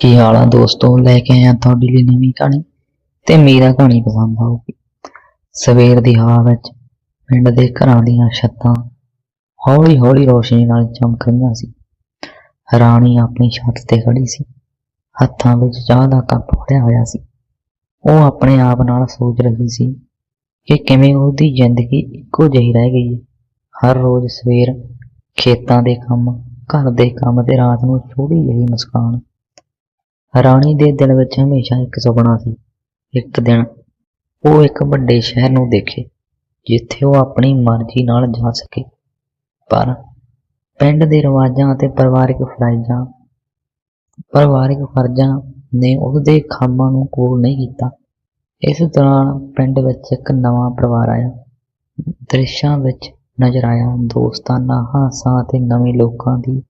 ਕੀ ਹਾਲ ਆ ਦੋਸਤੋ? ਲੈ ਕੇ ਆਇਆ ਤੁਹਾਡੇ ਲਈ ਨਵੀਂ ਕਹਾਣੀ ਤੇ ਮੇਰਾ ਕਹਾਣੀ ਪਸੰਦ ਆਊਗੀ ਸਵੇਰ ਦੀ ਹਵਾ ਵਿੱਚ ਪਿੰਡ ਦੇ ਘਰਾਂ ਦੀਆਂ ਛੱਤਾਂ ਹੌਲੀ ਹੌਲੀ ਰੋਸ਼ਨੀ ਨਾਲ ਚਮਕ ਰਹੀਆਂ ਸੀ। ਰਾਣੀ ਆਪਣੀ ਛੱਤ ਤੇ ਖੜੀ ਸੀ। ਹੱਥਾਂ ਵਿੱਚ ਚਾਹ ਦਾ ਕੱਪ ਫੜਿਆ ਹੋਇਆ ਸੀ। ਉਹ ਆਪਣੇ ਆਪ ਨਾਲ ਸੋਚ ਰਹੀ ਸੀ ਕਿ ਕਿਵੇਂ ਉਹਦੀ ਜ਼ਿੰਦਗੀ ਇੱਕੋ ਜਿਹੀ ਰਹਿ ਗਈ ਹੈ। ਹਰ ਰੋਜ਼ ਸਵੇਰ ਖੇਤਾਂ ਦੇ ਕੰਮ, ਘਰ ਦੇ ਕੰਮ ਤੇ ਰਾਤ ਨੂੰ ਛੋਟੀ ਜਿਹੀ ਮੁਸਕਾਨ ਰਾਣੀ ਦੇ ਦਿਲ ਵਿੱਚ ਹਮੇਸ਼ਾ ਇੱਕ ਸੁਪਨਾ ਸੀ। ਇੱਕ ਦਿਨ ਉਹ ਇੱਕ ਵੱਡੇ ਸ਼ਹਿਰ ਨੂੰ ਦੇਖੇ, ਜਿੱਥੇ ਉਹ ਆਪਣੀ ਮਰਜ਼ੀ ਨਾਲ ਜਾ ਸਕੇ। ਪਰ ਪਿੰਡ ਦੇ ਰਿਵਾਜਾਂ ਅਤੇ ਪਰਿਵਾਰਿਕ ਫਰਾਈਜ਼ਾਂ ਪਰਿਵਾਰਿਕ ਫਰਜ਼ਾਂ ਨੇ ਉਹਦੇ ਖਾਮਾਂ ਨੂੰ ਕੋਲ ਨਹੀਂ ਕੀਤਾ। ਇਸ ਦੌਰਾਨ ਪਿੰਡ ਵਿੱਚ ਇੱਕ ਨਵਾਂ ਪਰਿਵਾਰ ਆਇਆ। ਦ੍ਰਿਸ਼ਾਂ ਵਿੱਚ ਨਜ਼ਰ ਆਇਆ ਦੋਸਤਾਨਾ ਹਾਸਾਂ ਅਤੇ ਨਵੇਂ ਲੋਕਾਂ ਦੀ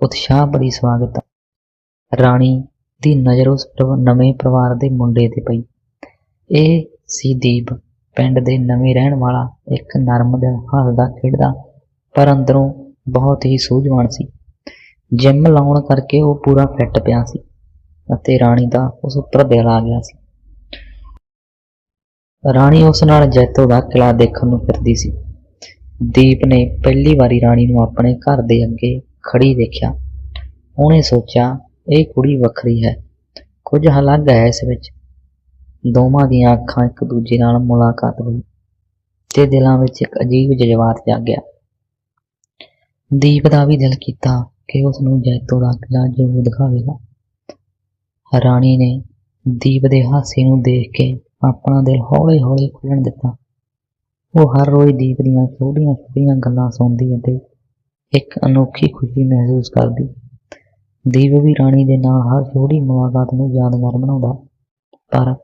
ਉਤਸ਼ਾਹ ਭਰੀ ਸਵਾਗਤ। ਰਾਣੀ ਦੀ ਨਜ਼ਰ ਉਸ ਨਵੇਂ ਪਰਿਵਾਰ ਦੇ ਮੁੰਡੇ ਤੇ ਪਈ। ਇਹ ਸੀ ਦੀਪ। ਪਿੰਡ ਦੇ ਨਵੇਂ ਰਹਿਣ ਵਾਲਾ ਇੱਕ ਨਰਮ ਦਿਲ ਹੱਸਦਾ ਖੇਡਦਾ, ਪਰ ਅੰਦਰੋਂ ਬਹੁਤ ਹੀ ਸੂਝਵਾਨ ਸੀ। ਜਿਮ ਲਾਉਣ ਕਰਕੇ ਉਹ ਪੂਰਾ ਫਿੱਟ ਪਿਆ ਸੀ ਅਤੇ ਰਾਣੀ ਦਾ ਉਸ ਉੱਪਰ ਦਿਲ ਆ ਗਿਆ ਸੀ। ਰਾਣੀ ਉਸ ਨਾਲ ਜੈਤੋ ਦਾ ਕਿਲਾ ਦੇਖਣ ਨੂੰ ਫਿਰਦੀ ਸੀ। ਦੀਪ ਨੇ ਪਹਿਲੀ ਵਾਰੀ ਰਾਣੀ ਨੂੰ ਆਪਣੇ ਘਰ ਦੇ ਅੱਗੇ ਖੜੀ ਦੇਖਿਆ ਉਹਨੇ ਸੋਚਿਆ, ਇਹ ਕੁੜੀ ਵੱਖਰੀ ਹੈ। ਕੁਝ ਅਲੱਗ ਹੈ ਇਸ ਵਿੱਚ। ਦੋਵਾਂ ਦੀਆਂ ਅੱਖਾਂ ਇੱਕ ਦੂਜੇ ਨਾਲ ਮੁਲਾਕਾਤ ਹੋਈ ਤੇ ਦਿਲਾਂ ਵਿੱਚ ਇੱਕ ਅਜੀਬ ਜਜ਼ਬਾਤ ਜਾਗਿਆ ਦੀਪ ਦਾ ਵੀ ਦਿਲ ਕੀਤਾ ਕਿ ਉਸ ਨੂੰ ਜੈਤੋ ਦਾ ਕਿਲਾ ਜ਼ਰੂਰ ਦਿਖਾਵੇਗਾ। ਰਾਣੀ ਨੇ ਦੀਪ ਦੇ ਹਾਸੇ ਨੂੰ ਦੇਖ ਕੇ ਆਪਣਾ ਦਿਲ ਹੌਲੀ ਹੌਲੀ ਖੁੱਲਣ ਦਿੱਤਾ। ਉਹ ਹਰ ਰੋਜ਼ ਦੀਪ ਦੀਆਂ ਛੋਟੀਆਂ ਛੋਟੀਆਂ ਗੱਲਾਂ ਸੁਣਦੀ ਅਤੇ ਇੱਕ ਅਨੋਖੀ ਖੁਸ਼ੀ ਮਹਿਸੂਸ ਕਰਦੀ। ਦੀਪ ਵੀ ਰਾਣੀ ਦੇ ਨਾਲ ਹਰ ਛੋਟੀ ਮੁਲਾਕਾਤ ਨੂੰ ਯਾਦਗਾਰ ਬਣਾਉਂਦਾ, ਪਰ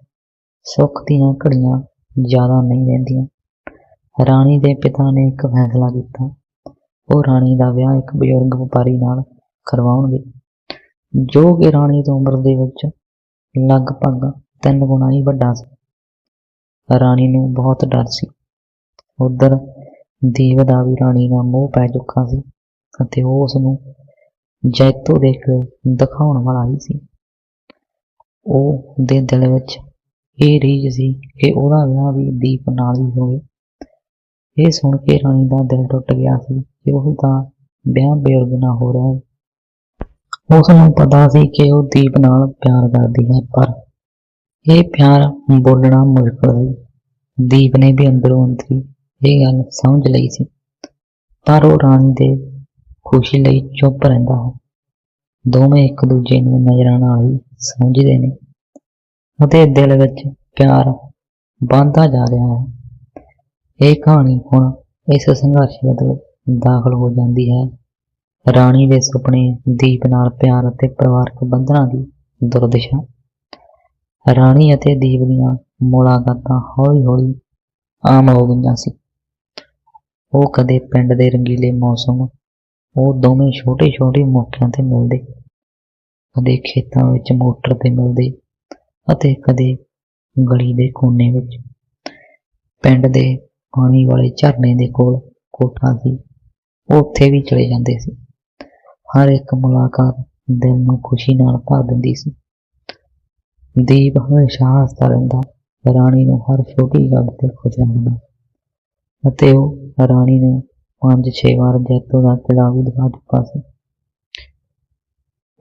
ਸੁੱਖ ਦੀਆਂ ਘੜੀਆਂ ਜ਼ਿਆਦਾ ਨਹੀਂ ਰਹਿੰਦੀਆਂ। ਰਾਣੀ ਦੇ ਪਿਤਾ ਨੇ ਇੱਕ ਫੈਸਲਾ ਕੀਤਾ, ਉਹ ਰਾਣੀ ਦਾ ਵਿਆਹ ਇੱਕ ਬਜ਼ੁਰਗ ਵਪਾਰੀ ਨਾਲ ਕਰਵਾਉਣਗੇ, ਜੋ ਕਿ ਰਾਣੀ ਤੋਂ ਉਮਰ ਦੇ ਵਿੱਚ ਲਗਭਗ ਤਿੰਨ ਗੁਣਾ ਹੀ ਵੱਡਾ ਸੀ। ਰਾਣੀ ਨੂੰ ਬਹੁਤ ਡਰ ਸੀ। ਉਧਰ ਦੀਪ ਦਾ ਵੀ ਰਾਣੀ ਨਾਲ ਮੋਹ ਪੈ ਚੁੱਕਾ ਸੀ ਅਤੇ ਉਹ ਉਸ ਨੂੰ ਜੈਤੋ ਦੇ ਕੇ ਦਿਖਾਉਣ ਵਾਲਾ ਹੀ ਸੀ। ਉਹ ਦੇ ਦਿਲ ਵਿੱਚ ਇਹ ਰੀਝ ਸੀ ਕਿ ਉਹਦਾ ਵਿਆਹ ਵੀ ਦੀਪ ਨਾਲ ਹੀ ਹੋਵੇ। ਇਹ ਸੁਣ ਕੇ ਰਾਣੀ ਦਾ ਦਿਲ ਟੁੱਟ ਗਿਆ ਸੀ ਕਿ ਉਹ ਤਾਂ ਵਿਆਹ ਬੇਰਗ ਨਾ ਹੋ ਰਿਹਾ। ਹੈ ਉਸ ਨੂੰ ਪਤਾ ਸੀ ਕਿ ਉਹ ਦੀਪ ਨਾਲ ਪਿਆਰ ਕਰਦੀ ਹੈ, ਪਰ ਇਹ ਪਿਆਰ ਬੋਲਣਾ ਮੁਸ਼ਕਲ ਸੀ। ਦੀਪ ਨੇ ਵੀ ਅੰਦਰੋਂ ਅੰਦਰੀ ਇਹ ਗੱਲ ਸਮਝ ਲਈ ਸੀ। ਪਰ ਉਹ ਰਾਣੀ ਦੇ ਖੁਸ਼ੀ ਲਈ ਚੁੱਪ ਰਹਿੰਦਾ ਹੈ। ਦੋਵੇਂ ਇੱਕ ਦੂਜੇ ਨੂੰ ਨਜ਼ਰਾਂ ਨਾਲ ਹੀ ਸਮਝਦੇ ਨੇ ਅਤੇ ਦਿਲ ਵਿੱਚ ਪਿਆਰ ਵੱਧਦਾ ਜਾ ਰਿਹਾ ਹੈ। ਇਹ ਕਹਾਣੀ ਹੁਣ ਇਸ ਸੰਘਰਸ਼ ਵਿੱਚ ਦਾਖਲ ਹੋ ਜਾਂਦੀ ਹੈ। ਰਾਣੀ ਦੇ ਸੁਪਨੇ ਦੀਪ ਨਾਲ ਪਿਆਰ ਅਤੇ ਪਰਿਵਾਰਕ ਬੰਧਨਾਂ ਦੀ ਦੁਰਦਸ਼ਾ। ਰਾਣੀ ਅਤੇ ਦੀਪ ਦੀਆਂ ਮੁਲਾਕਾਤਾਂ ਹੌਲੀ-ਹੌਲੀ ਆਮ ਹੋ ਗਈਆਂ ਸੀ। ਉਹ ਕਦੇ ਪਿੰਡ ਦੇ ਰੰਗੀਲੇ ਮੌਸਮ ਉਹ ਦੋਵੇਂ ਛੋਟੇ-ਛੋਟੇ ਮੌਕਿਆਂ ਤੇ ਮਿਲਦੇ। ਕਦੇ ਖੇਤਾਂ ਵਿੱਚ ਮੋਟਰ ਤੇ ਮਿਲਦੇ ਅਤੇ ਕਦੇ ਗਲੀ ਦੇ ਕੋਨੇ ਵਿੱਚ। ਪਿੰਡ ਦੇ ਪਾਣੀ ਵਾਲੇ ਝਰਨੇ ਦੇ ਕੋਲ ਕੋਠਾ ਸੀ। ਉੱਥੇ ਵੀ ਚਲੇ ਜਾਂਦੇ ਸੀ। ਹਰ ਇੱਕ ਮੁਲਾਕਾਤ ਦਿਲ ਨੂੰ ਖੁਸ਼ੀ ਨਾਲ ਭਰ ਦਿੰਦੀ ਸੀ। ਦੀਪ ਹਮੇਸ਼ਾ ਹੱਸਦਾ ਰਹਿੰਦਾ, ਰਾਣੀ ਨੂੰ ਹਰ ਛੋਟੀ ਗੱਲ ਤੇ ਖੁਸ਼ ਰਹਿੰਦਾ ਅਤੇ ਉਹ ਰਾਣੀ ਨੂੰ ਪੰਜ, ਛੇ ਵਾਰ ਜੈਤੋ ਦਾ ਕਿਲਾ ਵੀ ਦਿਖਾ ਚੁੱਕਾ ਸੀ।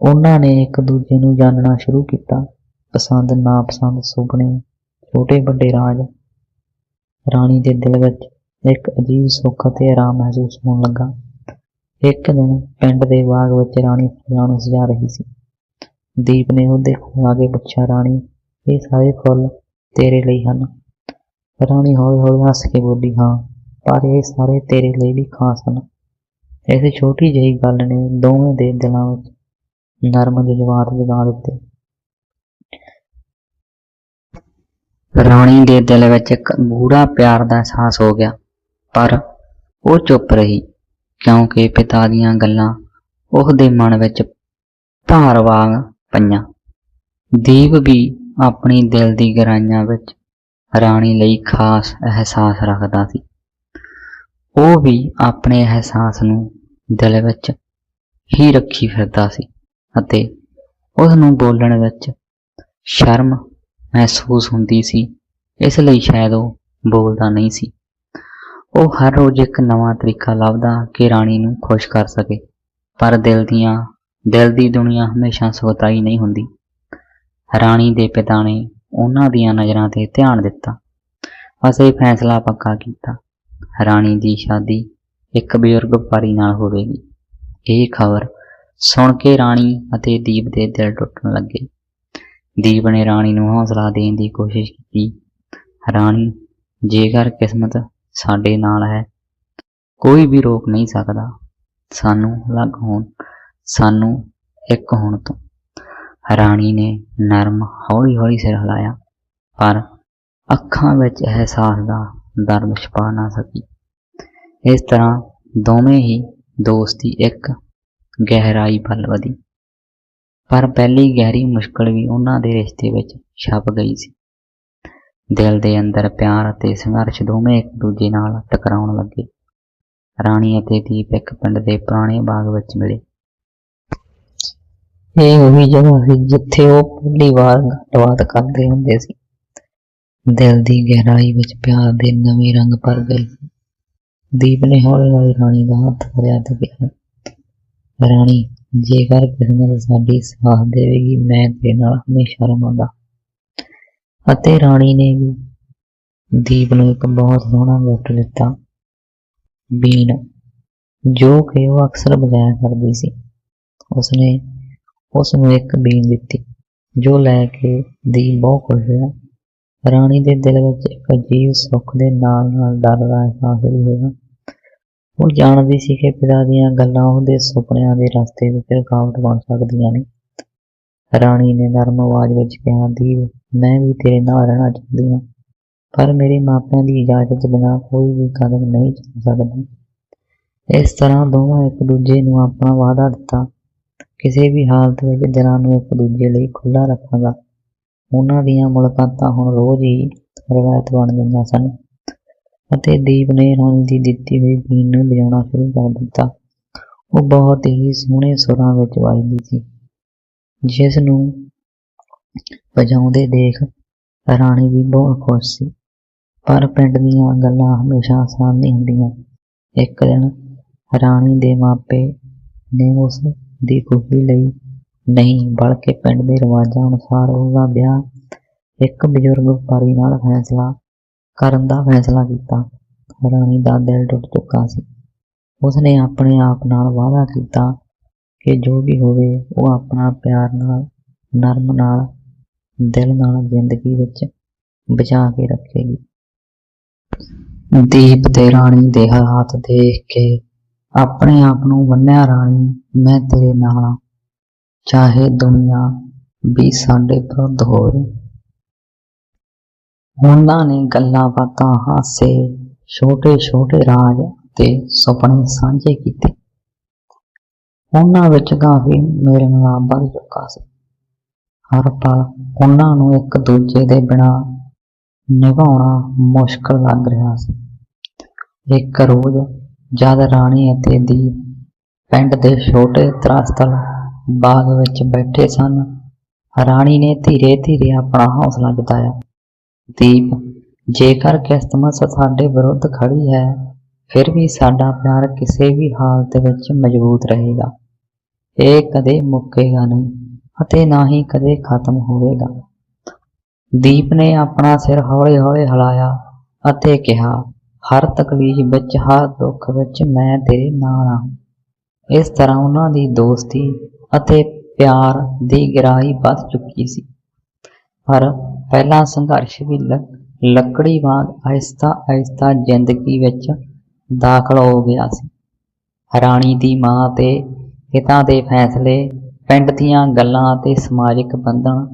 ਉਹਨਾਂ ਨੇ ਇੱਕ ਦੂਜੇ ਨੂੰ ਜਾਣਨਾ ਸ਼ੁਰੂ ਕੀਤਾ। ਪਸੰਦ ਨਾ ਪਸੰਦ ਸੁਪਨੇ, ਛੋਟੇ ਵੱਡੇ ਰਾਜ, ਰਾਣੀ ਦੇ ਦਿਲ ਵਿੱਚ ਇੱਕ ਅਜੀਬ ਸੁੱਖ ਅਤੇ ਆਰਾਮ ਮਹਿਸੂਸ ਹੋਣ ਲੱਗਾ। ਇੱਕ ਦਿਨ ਪਿੰਡ ਦੇ ਬਾਗ ਵਿੱਚ ਰਾਣੀ ਫੁੱਲਾਂ ਨੂੰ ਸਜਾ ਰਹੀ ਸੀ। ਦੀਪ ਨੇ ਉਹਦੇ ਕੋਲ ਆ ਕੇ ਪੁੱਛਿਆ, ਰਾਣੀ, ਇਹ ਸਾਰੇ ਫੁੱਲ ਤੇਰੇ ਲਈ ਹਨ? ਰਾਣੀ ਹੌਲੀ ਹੌਲੀ ਹੱਸ ਕੇ ਬੋਲੀ, ਹਾਂ। ਪਰ ਇਹ ਸਾਰੇ ਤੇਰੇ ਲਈ ਵੀ ਖਾਸ ਹਨ। ਇਸ ਛੋਟੀ ਜਿਹੀ ਗੱਲ ਨੇ ਦੋਵੇਂ ਦੇ ਦਿਲਾਂ ਵਿੱਚ ਨਰਮ ਜਜ਼ਬਾਤ ਜਗਾ ਦਿੱਤੇ। ਰਾਣੀ ਦੇ ਦਿਲ ਵਿੱਚ ਇੱਕ ਗੂੜਾ ਪਿਆਰ ਦਾ ਅਹਿਸਾਸ ਹੋ ਗਿਆ, ਪਰ ਉਹ ਚੁੱਪ ਰਹੀ, ਕਿਉਂਕਿ ਪਿਤਾ ਦੀਆਂ ਗੱਲਾਂ ਉਹਦੇ ਮਨ ਵਿੱਚ ਭਾਰ ਵਾਂਗ ਪਈਆਂ। ਦੀਪ ਵੀ ਆਪਣੀ ਦਿਲ ਦੀ ਗਹਿਰਾਈਆਂ ਵਿੱਚ ਰਾਣੀ ਲਈ ਖਾਸ ਅਹਿਸਾਸ ਰੱਖਦਾ ਸੀ। ਉਹ ਵੀ ਆਪਣੇ ਅਹਿਸਾਸ ਨੂੰ ਦਿਲ ਵਿੱਚ ਹੀ ਰੱਖੀ ਫਿਰਦਾ ਸੀ ਅਤੇ ਉਸ ਨੂੰ ਬੋਲਣ ਵਿੱਚ ਸ਼ਰਮ ਮਹਿਸੂਸ ਹੁੰਦੀ ਸੀ, ਇਸ ਲਈ ਸ਼ਾਇਦ ਉਹ ਬੋਲਦਾ ਨਹੀਂ ਸੀ। ਉਹ ਹਰ ਰੋਜ਼ ਇੱਕ ਨਵਾਂ ਤਰੀਕਾ ਲੱਭਦਾ ਕਿ ਰਾਣੀ ਨੂੰ ਖੁਸ਼ ਕਰ ਸਕੇ, ਪਰ ਦਿਲ ਦੀਆਂ, ਦਿਲ ਦੀ ਦੁਨੀਆ ਹਮੇਸ਼ਾ ਸੁਖਦਾਈ ਨਹੀਂ ਹੁੰਦੀ। ਰਾਣੀ ਦੇ ਪਿਤਾ ਨੇ ਉਹਨਾਂ ਦੀਆਂ ਨਜ਼ਰਾਂ ਤੇ ਧਿਆਨ ਦਿੱਤਾ। ਅਸੀਂ ਫੈਸਲਾ ਪੱਕਾ ਕੀਤਾ। ਰਾਣੀ ਦੀ ਸ਼ਾਦੀ ਇੱਕ ਬਜ਼ੁਰਗ ਵਪਾਰੀ ਨਾਲ ਹੋਵੇਗੀ। ਇਹ ਖਬਰ ਸੁਣ ਕੇ ਰਾਣੀ ਅਤੇ ਦੀਪ ਦੇ ਦਿਲ ਟੁੱਟਣ ਲੱਗੇ। ਦੀਪ ਨੇ ਰਾਣੀ ਨੂੰ ਹੌਸਲਾ ਦੇਣ ਦੀ ਕੋਸ਼ਿਸ਼ ਕੀਤੀ। ਰਾਣੀ, ਜੇਕਰ ਕਿਸਮਤ ਸਾਡੇ ਨਾਲ ਹੈ, ਕੋਈ ਵੀ ਰੋਕ ਨਹੀਂ ਸਕਦਾ। ਸਾਨੂੰ ਅਲੱਗ ਹੋਣ, ਸਾਨੂੰ ਇੱਕ ਹੋਣ ਤੋਂ। ਰਾਣੀ ਨੇ ਨਰਮ ਹੌਲੀ ਹੌਲੀ ਸਿਰ ਹਿਲਾਇਆ, ਪਰ ਅੱਖਾਂ ਵਿੱਚ ਅਹਿਸਾਸ ਦਾ ਦਰਦ ਛਪਾ ਨਾ ਸਕੀ। ਇਸ ਤਰ੍ਹਾਂ ਦੋਵੇਂ ਹੀ ਦੋਸਤੀ ਇੱਕ ਗਹਿਰਾਈ ਵੱਲ ਵਧੀ। ਪਰ ਪਹਿਲੀ ਗਹਿਰੀ ਮੁਸ਼ਕਲ ਵੀ ਉਹਨਾਂ ਦੇ ਰਿਸ਼ਤੇ ਵਿੱਚ ਛਪ ਗਈ ਸੀ। ਦਿਲ ਦੇ ਅੰਦਰ ਪਿਆਰ ਅਤੇ ਸੰਘਰਸ਼ ਦੋਵੇਂ ਇੱਕ ਦੂਜੇ ਨਾਲ ਟਕਰਾਉਣ ਲੱਗੇ। ਰਾਣੀ ਅਤੇ ਦੀਪ ਇੱਕ ਪਿੰਡ ਦੇ ਪੁਰਾਣੇ ਬਾਗ ਵਿੱਚ ਮਿਲੇ। ਇਹ ਉਹੀ ਜਗ੍ਹਾ ਸੀ ਜਿੱਥੇ ਉਹ ਪਹਿਲੀ ਵਾਰ ਗੱਲਬਾਤ ਕਰਦੇ ਹੁੰਦੇ ਸੀ। ਦਿਲ ਦੀ ਗਹਿਰਾਈ ਵਿੱਚ ਪਿਆਰ ਦੇ ਨਵੇਂ ਰੰਗ ਭਰ ਗਏ। ਦੀਪ ਨੇ ਹੌਲੀ ਹੌਲੀ ਰਾਣੀ ਦਾ ਹੱਥ ਫੜਿਆ ਤੇ ਕਿਹਾ, ਰਾਣੀ, ਜੇਕਰ ਕਿਸਮਤ ਸਾਡੀ ਸਾਥ ਦੇਵੇਗੀ, ਮੈਂ ਤੇਰੇ ਨਾਲ ਹਮੇਸ਼ਾ ਰਹਾਂਗਾ। ਅਤੇ ਰਾਣੀ ਨੇ ਵੀ ਦੀਪ ਨੂੰ ਇੱਕ ਬਹੁਤ ਸੋਹਣਾ ਗਿਫਟ ਦਿੱਤਾ। ਬੀਨ, ਜੋ ਕਿ ਉਹ ਅਕਸਰ ਵਜਾਇਆ ਕਰਦੀ ਸੀ, ਉਸਨੇ ਉਸ ਨੂੰ ਇੱਕ ਬੀਨ ਦਿੱਤੀ, ਜੋ ਲੈ ਕੇ ਦੀਪ ਬਹੁਤ ਖੁਸ਼ ਹੋਇਆ। ਰਾਣੀ ਦੇ ਦਿਲ ਵਿੱਚ ਇੱਕ ਅਜੀਬ ਸੁੱਖ ਦੇ ਨਾਲ ਨਾਲ ਡਰ ਦਾ ਅਹਿਸਾਸ ਵੀ ਹੋਇਆ। ਉਹ ਜਾਣਦੀ ਸੀ ਕਿ ਪਿਤਾ ਦੀਆਂ ਗੱਲਾਂ ਉਹਦੇ ਸੁਪਨਿਆਂ ਦੇ ਰਸਤੇ ਵਿੱਚ ਰੁਕਾਵਟ ਬਣ ਸਕਦੀਆਂ ਨੇ। ਰਾਣੀ ਨੇ ਨਰਮ ਆਵਾਜ਼ ਵਿੱਚ ਕਿਹਾ, ਦੀਪ, ਮੈਂ ਵੀ ਤੇਰੇ ਨਾਲ ਰਹਿਣਾ ਚਾਹੁੰਦੀ ਹਾਂ, ਪਰ ਮੇਰੇ ਮਾਪਿਆਂ ਦੀ ਇਜਾਜ਼ਤ ਬਿਨਾਂ ਕੋਈ ਵੀ ਕਦਮ ਨਹੀਂ ਚੱਲ ਸਕਦਾ। ਇਸ ਤਰ੍ਹਾਂ ਦੋਵਾਂ ਇੱਕ ਦੂਜੇ ਨੂੰ ਆਪਣਾ ਵਾਅਦਾ ਦਿੱਤਾ। ਕਿਸੇ ਵੀ ਹਾਲਤ ਵਿੱਚ ਦਿਲਾਂ ਨੂੰ ਇੱਕ ਦੂਜੇ ਲਈ ਖੁੱਲ੍ਹਾ ਰੱਖਾਂਗਾ ਉਹਨਾਂ ਦੀਆਂ ਮੁਲਾਕਾਤਾਂ ਹੁਣ ਰੋਜ਼ ਹੀ ਰਵਾਇਤ ਬਣ ਗਈਆਂ ਸਨ ਅਤੇ ਦੀਪ ਨੇ ਰਾਣੀ ਦੀ ਦਿੱਤੀ ਹੋਈ ਬੀਨ ਨੂੰ ਵਜਾਉਣਾ ਸ਼ੁਰੂ ਕਰ ਦਿੱਤਾ। ਉਹ ਬਹੁਤ ਹੀ ਸੋਹਣੇ ਸੁਰਾਂ ਵਿੱਚ ਵੱਜਦੀ ਸੀ। ਜਿਸ ਨੂੰ ਵਜਾਉਂਦੇ ਦੇਖ ਰਾਣੀ ਵੀ ਬਹੁਤ ਖੁਸ਼ ਸੀ। ਪਰ ਪਿੰਡ ਦੀਆਂ ਗੱਲਾਂ ਹਮੇਸ਼ਾ ਆਸਾਨ ਨਹੀਂ ਹੁੰਦੀਆਂ। ਇੱਕ ਦਿਨ ਰਾਣੀ ਦੇ ਮਾਪੇ ਨੇ ਉਸ ਦੀ ਖੁਸ਼ੀ ਲਈ ਨਹੀਂ, ਬਲਕਿ ਪਿੰਡ ਦੇ ਰਿਵਾਜਾਂ ਅਨੁਸਾਰ ਉਹਦਾ ਵਿਆਹ ਇੱਕ ਬਜ਼ੁਰਗ ਵਪਾਰੀ ਨਾਲ ਫੈਸਲਾ ਕਰਨ ਦਾ ਫੈਸਲਾ ਕੀਤਾ। ਰਾਣੀ ਦਾ ਦਿਲ ਟੁੱਟ ਚੁੱਕਾ ਸੀ। ਉਸਨੇ ਆਪਣੇ ਆਪ ਨਾਲ ਵਾਅਦਾ ਕੀਤਾ ਕਿ ਜੋ ਵੀ ਹੋਵੇ, ਉਹ ਆਪਣਾ ਪਿਆਰ ਨਾਲ, ਨਰਮ ਨਾਲ, ਦਿਲ ਨਾਲ ਜ਼ਿੰਦਗੀ ਵਿੱਚ ਬਚਾ ਕੇ ਰੱਖੇਗੀ। ਦੀਪ ਤੇ ਰਾਣੀ ਦੇ ਹੱਥ ਦੇਖ ਕੇ ਆਪਣੇ ਆਪ ਨੂੰ ਬੰਨਿਆ ਰਾਣੀ, ਮੈਂ ਤੇਰੇ ਨਾਲ ਚਾਹੇ ਦੁਨੀਆ ਵੀ ਸਾਡੇ ਵਿਰੁੱਧ ਹੋਵੇ। ਉਹਨਾਂ ਨੇ ਗੱਲਾਂ ਬਾਤਾਂ, ਹਾਸੇ ਛੋਟੇ ਛੋਟੇ ਰਾਜ ਤੇ ਸੁਪਨੇ ਸਾਂਝੇ ਕੀਤੇ। ਉਹਨਾਂ ਵਿੱਚ ਕਾਫੀ ਮੇਰੇ ਨਾਲ ਵੱਧ ਚੁੱਕਾ ਸੀ। ਹਰ ਪਲ ਉਹਨਾਂ ਨੂੰ ਇੱਕ ਦੂਜੇ ਦੇ ਬਿਨਾਂ ਨਿਭਾਉਣਾ ਮੁਸ਼ਕਲ ਲੱਗ ਰਿਹਾ ਸੀ। ਇੱਕ ਰੋਜ਼ ਜਦ ਰਾਣੀ ਅਤੇ ਦੀਪ ਪਿੰਡ ਦੇ ਛੋਟੇ ਤਰਾਸਤਲ ਬਾਗ ਵਿੱਚ ਬੈਠੇ ਸਨ। ਰਾਣੀ ਨੇ ਧੀਰੇ ਧੀਰੇ ਆਪਣਾ ਹੌਸਲਾ ਜਤਾਇਆ। ਦੀਪ, ਜੇਕਰ ਕਿਸਮਤ ਸਾਡੇ ਵਿਰੁੱਧ ਖੜੀ ਹੈ, ਫਿਰ ਵੀ ਸਾਡਾ ਪਿਆਰ ਕਿਸੇ ਵੀ ਹਾਲਤ ਵਿੱਚ ਮਜ਼ਬੂਤ ਰਹੇਗਾ। ਇਹ ਕਦੇ ਮੁੱਕੇਗਾ ਨਹੀਂ ਅਤੇ ਨਾ ਹੀ ਕਦੇ ਖਤਮ ਹੋਵੇਗਾ। ਦੀਪ ਨੇ ਆਪਣਾ ਸਿਰ ਹੌਲੀ ਹੌਲੀ ਹਿਲਾਇਆ ਅਤੇ ਕਿਹਾ, ਹਰ ਤਕਲੀਫ ਵਿੱਚ, ਹਰ ਦੁੱਖ ਵਿੱਚ ਮੈਂ ਤੇਰੇ ਨਾਲ ਹਾਂ। ਇਸ ਤਰ੍ਹਾਂ ਉਹਨਾਂ ਦੀ ਦੋਸਤੀ ਅਤੇ ਪਿਆਰ ਦੀ ਗਹਿਰਾਈ ਵੱਧ ਚੁੱਕੀ ਸੀ। ਪਰ ਪਹਿਲਾ ਸੰਘਰਸ਼ ਵੀ ਲੱਕੜੀ ਵਾਂਗ ਆਹਿਸਤਾ ਆਇਸਤਾ ਜ਼ਿੰਦਗੀ ਵਿੱਚ ਦਾਖਲ ਹੋ ਗਿਆ ਸੀ। ਰਾਣੀ ਦੀ ਮਾਂ ਤੇ ਪਿਤਾ ਦੇ ਫੈਸਲੇ, ਪਿੰਡ ਦੀਆਂ ਗੱਲਾਂ ਅਤੇ ਸਮਾਜਿਕ ਬੰਧਨ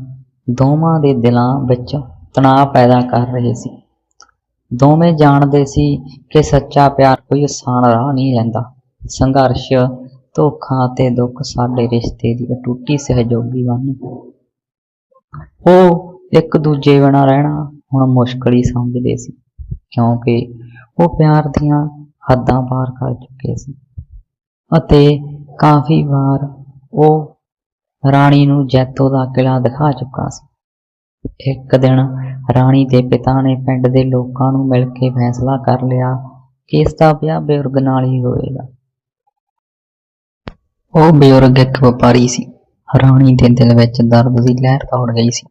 ਦੋਵਾਂ ਦੇ ਦਿਲਾਂ ਵਿੱਚ ਤਣਾਅ ਪੈਦਾ ਕਰ ਰਹੇ ਸੀ। ਦੋਵੇਂ ਜਾਣਦੇ ਸੀ ਕਿ ਸੱਚਾ ਪਿਆਰ ਕੋਈ ਆਸਾਨ ਰਾਹ ਨਹੀਂ ਲੈਂਦਾ। ਸੰਘਰਸ਼ ਧੋਖਾ ਅਤੇ ਦੁੱਖ ਸਾਡੇ ਰਿਸ਼ਤੇ ਦੀ ਅਟੁੱਟੀ ਸਹਿਯੋਗੀ ਬਣ। ਉਹ ਇੱਕ ਦੂਜੇ ਬਿਨਾਂ ਰਹਿਣਾ ਹੁਣ ਮੁਸ਼ਕਲ ਹੀ ਸਮਝਦੇ ਸੀ, ਕਿਉਂਕਿ ਉਹ ਪਿਆਰ ਦੀਆਂ ਹੱਦਾਂ ਪਾਰ ਕਰ ਚੁੱਕੇ ਸੀ। ਅਤੇ ਕਾਫੀ ਵਾਰ ਉਹ ਰਾਣੀ ਨੂੰ ਜੈਤੋ ਦਾ ਕਿਲਾ ਦਿਖਾ ਚੁੱਕਾ ਸੀ। ਇੱਕ ਦਿਨ ਰਾਣੀ ਦੇ ਪਿਤਾ ਨੇ ਪਿੰਡ ਦੇ ਲੋਕਾਂ ਨੂੰ ਮਿਲ ਕੇ ਫੈਸਲਾ ਕਰ ਲਿਆ ਕਿ ਇਸ ਦਾ ਵਿਆਹ ਬਜ਼ੁਰਗ ਨਾਲ ਹੀ ਹੋਵੇਗਾ ਉਹ ਬਜ਼ੁਰਗ ਇੱਕ ਵਪਾਰੀ ਸੀ। ਰਾਣੀ ਦੇ ਦਿਲ ਵਿੱਚ ਦਰਦ ਦੀ ਲਹਿਰ ਦੌੜ ਗਈ ਸੀ।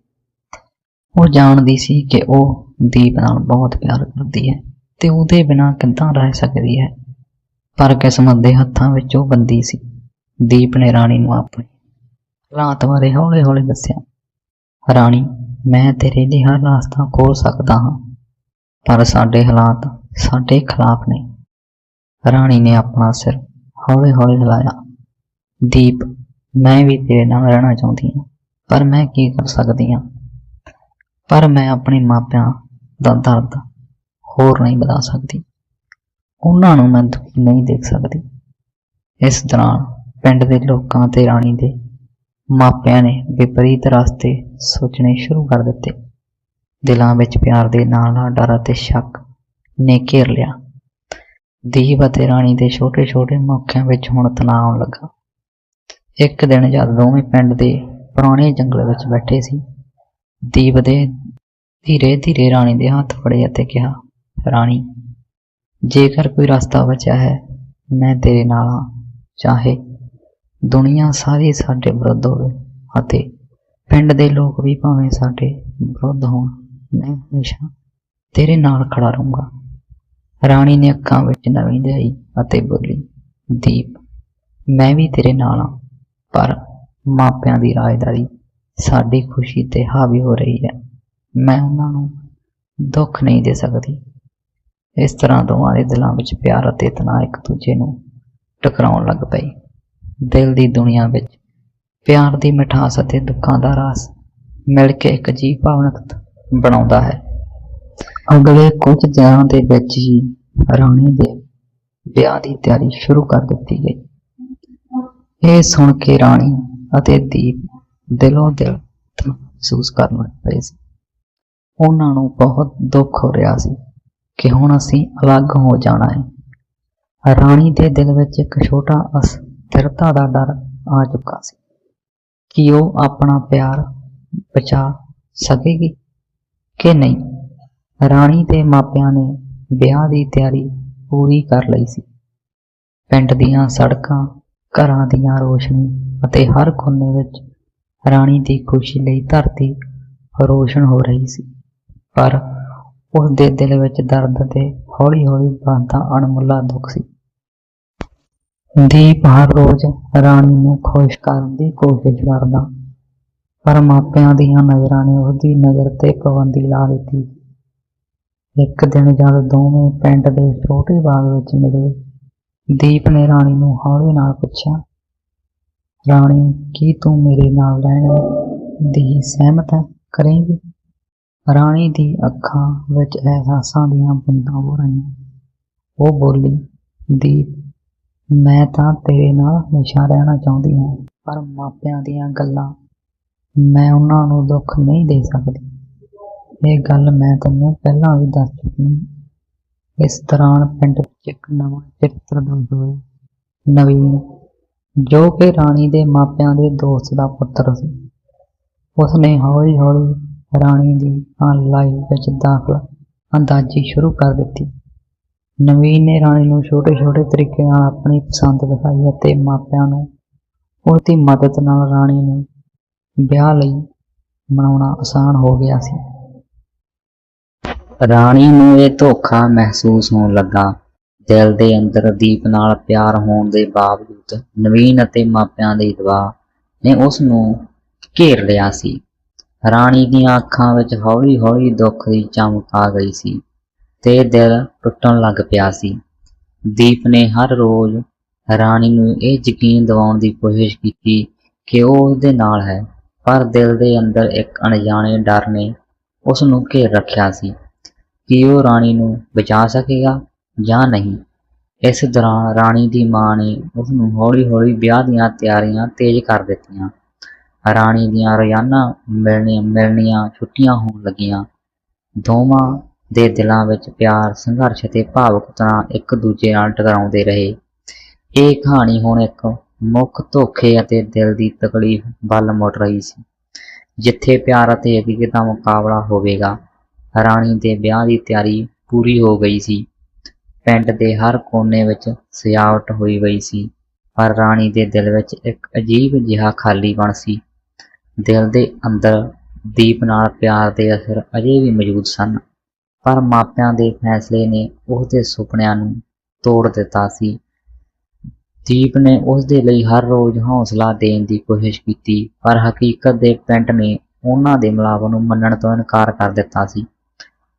ਉਹ ਜਾਣਦੀ ਸੀ ਕਿ ਉਹ ਦੀਪ ਨਾਲ ਬਹੁਤ ਪਿਆਰ ਕਰਦੀ ਹੈ ਤੇ ਉਹਦੇ ਬਿਨਾਂ ਕਿੱਦਾਂ ਰਹਿ ਸਕਦੀ ਹੈ। ਪਰ ਕਿਸਮਤ ਦੇ ਹੱਥਾਂ ਵਿੱਚ ਉਹ ਬੰਦੀ ਸੀ। ਦੀਪ ਨੇ ਰਾਣੀ ਨੂੰ ਆਪਣੇ ਹਾਲਾਤ ਬਾਰੇ ਹੌਲੀ-ਹੌਲੀ ਦੱਸਿਆ, ਰਾਣੀ, ਮੈਂ ਤੇਰੇ ਲਈ ਹਰ ਰਾਸਤਾ ਖੋਲ ਸਕਦਾ ਹਾਂ, ਪਰ ਸਾਡੇ ਹਾਲਾਤ ਸਾਡੇ ਖਿਲਾਫ ਨੇ। ਰਾਣੀ ਨੇ ਆਪਣਾ ਸਿਰ ਹੌਲੀ-ਹੌਲੀ ਹਿਲਾਇਆ। ਦੀਪ, ਮੈਂ ਵੀ ਤੇਰੇ ਨਾਲ ਰਹਿਣਾ ਚਾਹੁੰਦੀ ਹਾਂ, ਪਰ ਮੈਂ ਕੀ ਕਰ ਸਕਦੀ ਹਾਂ? ਪਰ ਮੈਂ ਆਪਣੇ ਮਾਪਿਆਂ ਦਾ ਦਰਦ ਹੋਰ ਨਹੀਂ ਵਧਾ ਸਕਦੀ। ਉਹਨਾਂ ਨੂੰ ਮੈਂ ਦੁਖੀ ਨਹੀਂ ਦੇਖ ਸਕਦੀ। ਇਸ ਦੌਰਾਨ ਪਿੰਡ ਦੇ ਲੋਕਾਂ ਤੇ ਰਾਣੀ ਦੇ ਮਾਪਿਆਂ ਨੇ ਵਿਪਰੀਤ ਰਸਤੇ ਸੋਚਣੇ ਸ਼ੁਰੂ ਕਰ ਦਿੱਤੇ। ਦਿਲਾਂ ਵਿੱਚ ਪਿਆਰ ਦੇ ਨਾਲ ਨਾਲ ਡਰ ਅਤੇ ਸ਼ੱਕ ਨੇ ਘੇਰ ਲਿਆ। ਦੀਪ ਅਤੇ ਰਾਣੀ ਦੇ ਛੋਟੇ-ਛੋਟੇ ਮੌਕਿਆਂ ਵਿੱਚ ਹੁਣ ਤਣਾਅ ਆਉਣ ਲੱਗਾ। ਇੱਕ ਦਿਨ ਜਦ ਦੋਵੇਂ ਪਿੰਡ ਦੇ ਪੁਰਾਣੇ ਜੰਗਲ ਵਿੱਚ ਬੈਠੇ ਸੀ, ਦੀਪ ਦੇ ਧੀਰੇ ਧੀਰੇ ਰਾਣੀ ਦੇ ਹੱਥ ਫੜੇ ਅਤੇ ਕਿਹਾ, ਰਾਣੀ, ਜੇਕਰ ਕੋਈ ਰਸਤਾ ਬਚਿਆ ਹੈ, ਮੈਂ ਤੇਰੇ ਨਾਲ ਹਾਂ, ਚਾਹੇ ਦੁਨੀਆ ਸਾਰੀ ਸਾਡੇ ਵਿਰੁੱਧ ਹੋਵੇ ਅਤੇ ਪਿੰਡ ਦੇ ਲੋਕ ਵੀ ਭਾਵੇਂ ਸਾਡੇ ਵਿਰੁੱਧ ਹੋਣ, ਮੈਂ ਹਮੇਸ਼ਾ ਤੇਰੇ ਨਾਲ ਖੜਾ ਰਹੂੰਗਾ ਰਾਣੀ ਨੇ ਅੱਖਾਂ ਵਿੱਚ ਨਵੀਂ ਲਿਆਈ ਅਤੇ ਬੋਲੀ, ਦੀਪ, ਮੈਂ ਵੀ ਤੇਰੇ ਨਾਲ ਹਾਂ। ਪਰ ਮਾਪਿਆਂ ਦੀ ਰਾਜਦਾਰੀ ਸਾਡੀ ਖੁਸ਼ੀ ਤੇ ਹਾਵੀ ਹੋ ਰਹੀ ਹੈ। ਮੈਂ ਉਹਨਾਂ ਨੂੰ ਦੁੱਖ ਨਹੀਂ ਦੇ ਸਕਦੀ। ਇਸ ਤਰ੍ਹਾਂ ਦੋਵਾਂ ਦੇ ਦਿਲਾਂ ਵਿੱਚ ਪਿਆਰ ਅਤੇ ਤਣਾਅ ਇੱਕ ਦੂਜੇ ਨੂੰ ਟਕਰਾਉਣ ਲੱਗ ਪਈ। ਦਿਲ ਦੀ ਦੁਨੀਆ ਵਿੱਚ ਪਿਆਰ ਦੀ ਮਿਠਾਸ ਅਤੇ ਦੁੱਖਾਂ ਦਾ ਰਾਸ ਮਿਲ ਕੇ ਇੱਕ ਅਜੀਬ ਭਾਵਨਕ ਬਣਾਉਂਦਾ ਹੈ। ਅਗਲੇ ਕੁਝ ਦਿਨਾਂ ਦੇ ਵਿੱਚ ਹੀ ਰਾਣੀ ਦੇ ਵਿਆਹ ਦੀ ਤਿਆਰੀ ਸ਼ੁਰੂ ਕਰ ਦਿੱਤੀ ਗਈ। ਇਹ ਸੁਣ ਕੇ ਰਾਣੀ ਅਤੇ ਦੀਪ ਦਿਲੋਂ ਦਿਲ ਮਹਿਸੂਸ ਕਰਨ ਲੱਗ ਪਏ ਸੀ। ਉਹਨਾਂ ਨੂੰ ਬਹੁਤ ਦੁੱਖ ਹੋ ਰਿਹਾ ਸੀ ਕਿ ਹੁਣ ਅਸੀਂ ਅਲੱਗ ਹੋ ਜਾਣਾ ਹੈ। ਰਾਣੀ ਦੇ ਦਿਲ ਵਿੱਚ ਇੱਕ ਛੋਟਾ ਅਸਥਿਰਤਾ ਦਾ ਡਰ ਆ ਚੁੱਕਾ ਸੀ ਕਿ ਉਹ ਆਪਣਾ ਪਿਆਰ ਬਚਾ ਸਕੇਗੀ ਕਿ ਨਹੀਂ। ਰਾਣੀ ਦੇ ਮਾਪਿਆਂ ਨੇ ਵਿਆਹ ਦੀ ਤਿਆਰੀ ਪੂਰੀ ਕਰ ਲਈ ਸੀ। ਪਿੰਡ ਦੀਆਂ ਸੜਕਾਂ ਘਰਾਂ ਦੀਆਂ ਰੋਸ਼ਨੀ ਅਤੇ ਹਰ ਕੋਨੇ ਵਿੱਚ ਰਾਣੀ ਦੀ ਖੁਸ਼ੀ ਲਈ ਧਰਤੀ ਰੋਸ਼ਨ ਹੋ ਰਹੀ ਸੀ। ਪਰ ਉਸ ਦੇ ਦਿਲ ਵਿੱਚ ਦਰਦ ਤੇ ਹੌਲੀ-ਹੌਲੀ ਵਧਦਾ ਅਣਮੁੱਲਾ ਦੁੱਖ ਸੀ। ਦੀਪ ਹਰ ਰੋਜ਼ ਰਾਣੀ ਨੂੰ ਖੁਸ਼ ਕਰਨ ਦੀ ਕੋਸ਼ਿਸ਼ ਕਰਦਾ, ਪਰ ਮਾਪਿਆਂ ਦੀਆਂ ਨਜ਼ਰਾਂ ਨੇ ਉਹਦੀ ਨਜ਼ਰ ਤੇ ਪਾਬੰਦੀ ਲਾ ਦਿੱਤੀ। ਇੱਕ ਦਿਨ ਜਦ ਦੋਵੇਂ ਪਿੰਡ ਦੇ ਛੋਟੇ ਬਾਗ ਵਿੱਚ ਮਿਲੇ ਦੀਪ ਨੇ ਰਾਣੀ ਨੂੰ ਹੌਲੇ ਨਾਲ ਪੁੱਛਿਆ, ਰਾਣੀ, ਕੀ ਤੂੰ ਮੇਰੇ ਨਾਲ ਰਹਿਣ ਦੀ ਸਹਿਮਤ ਕਰੇਂਗੀ? ਰਾਣੀ ਦੀ ਅੱਖਾਂ ਵਿੱਚ ਅਹਿਸਾਸਾਂ ਦੀਆਂ ਬੂੰਦਾਂ ਹੋ ਰਹੀਆਂ। ਉਹ ਬੋਲੀ, ਦੀਪ, ਮੈਂ ਤਾਂ ਤੇਰੇ ਨਾਲ ਹਮੇਸ਼ਾ ਰਹਿਣਾ ਚਾਹੁੰਦੀ ਹਾਂ, ਪਰ ਮਾਪਿਆਂ ਦੀਆਂ ਗੱਲਾਂ ਮੈਂ ਉਹਨਾਂ ਨੂੰ ਦੁੱਖ ਨਹੀਂ ਦੇ ਸਕਦੀ। ਇਹ ਗੱਲ ਮੈਂ ਤੈਨੂੰ ਪਹਿਲਾਂ ਵੀ ਦੱਸ ਚੁੱਕੀ ਹਾਂ। ਇਸ ਦੌਰਾਨ ਪਿੰਡ ਵਿੱਚ ਇੱਕ ਨਵਾਂ ਚਿੱਤਰ ਦਰਜ ਹੋਇਆ। ਨਵੀਨ ਜੋ ਕਿ ਰਾਣੀ ਦੇ ਮਾਪਿਆਂ ਦੇ ਦੋਸਤ ਦਾ ਪੁੱਤਰ ਸੀ। ਉਸਨੇ ਹੌਲੀ ਹੌਲੀ ਰਾਣੀ ਦੀ ਲਾਈਫ ਵਿੱਚ ਦਾਖਲ ਅੰਦਾਜ਼ੀ ਸ਼ੁਰੂ ਕਰ ਦਿੱਤੀ। ਨਵੀਨ ਨੇ ਰਾਣੀ ਨੂੰ ਛੋਟੇ ਛੋਟੇ ਤਰੀਕੇ ਨਾਲ ਆਪਣੀ ਪਸੰਦ ਦਿਖਾਈ ਅਤੇ ਮਾਪਿਆਂ ਨੂੰ ਉਹਦੀ ਮਦਦ ਨਾਲ ਰਾਣੀ ਨੂੰ ਵਿਆਹ ਲਈ ਮਨਾਉਣਾ ਆਸਾਨ ਹੋ ਗਿਆ ਸੀ। ਰਾਣੀ ਨੂੰ ਇਹ ਧੋਖਾ ਮਹਿਸੂਸ ਹੋਣ ਲੱਗਾ। ਦਿਲ ਦੇ ਅੰਦਰ ਦੀਪ ਨਾਲ ਪਿਆਰ ਹੋਣ ਦੇ ਬਾਵਜੂਦ ਨਵੀਨ ਅਤੇ ਮਾਪਿਆਂ ਦੇ ਦਬਾਅ ਨੇ ਉਸ ਨੂੰ ਘੇਰ ਲਿਆ ਸੀ। ਰਾਣੀ ਦੀਆਂ ਅੱਖਾਂ ਵਿੱਚ ਹੌਲੀ-ਹੌਲੀ ਦੁੱਖ ਦੀ ਚਮਕ ਆ ਗਈ ਸੀ ਤੇ ਦਿਲ ਟੁੱਟਣ ਲੱਗ ਪਿਆ ਸੀ। ਦੀਪ ਨੇ ਹਰ ਰੋਜ਼ ਰਾਣੀ ਨੂੰ ਇਹ ਯਕੀਨ ਦਿਵਾਉਣ ਦੀ ਕੋਸ਼ਿਸ਼ ਕੀਤੀ ਕਿ ਉਹ ਉਸਦੇ ਨਾਲ ਹੈ, ਪਰ ਦਿਲ ਦੇ ਅੰਦਰ ਇੱਕ ਅਣਜਾਣੇ ਡਰ ਨੇ ਉਸ ਨੂੰ ਘੇਰ ਰੱਖਿਆ ਸੀ। ਕਿ ਉਹ ਰਾਣੀ ਨੂੰ ਬਚਾ ਸਕੇਗਾ ਜਾਂ ਨਹੀਂ। ਇਸ ਦੌਰਾਨ ਰਾਣੀ ਦੀ ਮਾਂ ਨੇ ਉਸ ਨੂੰ ਹੌਲੀ-ਹੌਲੀ ਵਿਆਹ ਦੀਆਂ ਤਿਆਰੀਆਂ ਤੇਜ਼ ਕਰ ਦਿੱਤੀਆਂ। ਰਾਣੀ ਦੀਆਂ ਰੋਜ਼ਾਨਾ ਮਿਲਣੀਆਂ ਮਿਲਣੀਆਂ ਛੁੱਟੀਆਂ ਹੋਣ ਲੱਗੀਆਂ। ਦੋਵਾਂ ਦੇ ਦਿਲਾਂ ਵਿੱਚ ਪਿਆਰ, ਸੰਘਰਸ਼ ਅਤੇ ਭਾਵੁਕਤਾ ਇੱਕ ਦੂਜੇ ਨਾਲ ਟਕਰਾਉਂਦੇ ਰਹੇ। ਇਹ ਕਹਾਣੀ ਹੁਣ ਇੱਕ ਮੁੱਖ ਧੋਖੇ ਅਤੇ ਦਿਲ ਦੀ ਤਕਲੀਫ ਵੱਲ ਮੁੜ ਰਹੀ ਸੀ, ਜਿੱਥੇ ਪਿਆਰ ਅਤੇ ਹਕੀਕਤ ਦਾ ਮੁਕਾਬਲਾ ਹੋਵੇਗਾ। ਰਾਣੀ ਦੇ ਵਿਆਹ ਦੀ ਤਿਆਰੀ ਪੂਰੀ ਹੋ ਗਈ ਸੀ। ਪਿੰਡ ਦੇ ਹਰ ਕੋਨੇ ਵਿੱਚ ਸਜਾਵਟ ਹੋਈ ਗਈ ਸੀ, ਪਰ ਰਾਣੀ ਦੇ ਦਿਲ ਵਿੱਚ ਇੱਕ ਅਜੀਬ ਜਿਹਾ ਖਾਲੀਪਣ ਸੀ। ਦਿਲ ਦੇ ਅੰਦਰ ਦੀਪ ਨਾਲ ਪਿਆਰ ਦੇ ਅਸਰ ਅਜੇ ਵੀ ਮੌਜੂਦ ਸਨ, ਪਰ ਮਾਪਿਆਂ ਦੇ ਫੈਸਲੇ ਨੇ ਉਸ ਦੇ ਸੁਪਨਿਆਂ ਨੂੰ ਤੋੜ ਦਿੱਤਾ ਸੀ। ਦੀਪ ਨੇ ਉਸ ਦੇ ਲਈ ਹਰ ਰੋਜ਼ ਹੌਸਲਾ ਦੇਣ ਦੀ ਕੋਸ਼ਿਸ਼ ਕੀਤੀ, ਪਰ ਹਕੀਕਤ ਦੇ ਪਿੰਡ ਨੇ ਉਹਨਾਂ ਦੇ ਮਿਲਾਪ ਨੂੰ ਮੰਨਣ ਤੋਂ ਇਨਕਾਰ ਕਰ ਦਿੱਤਾ ਸੀ।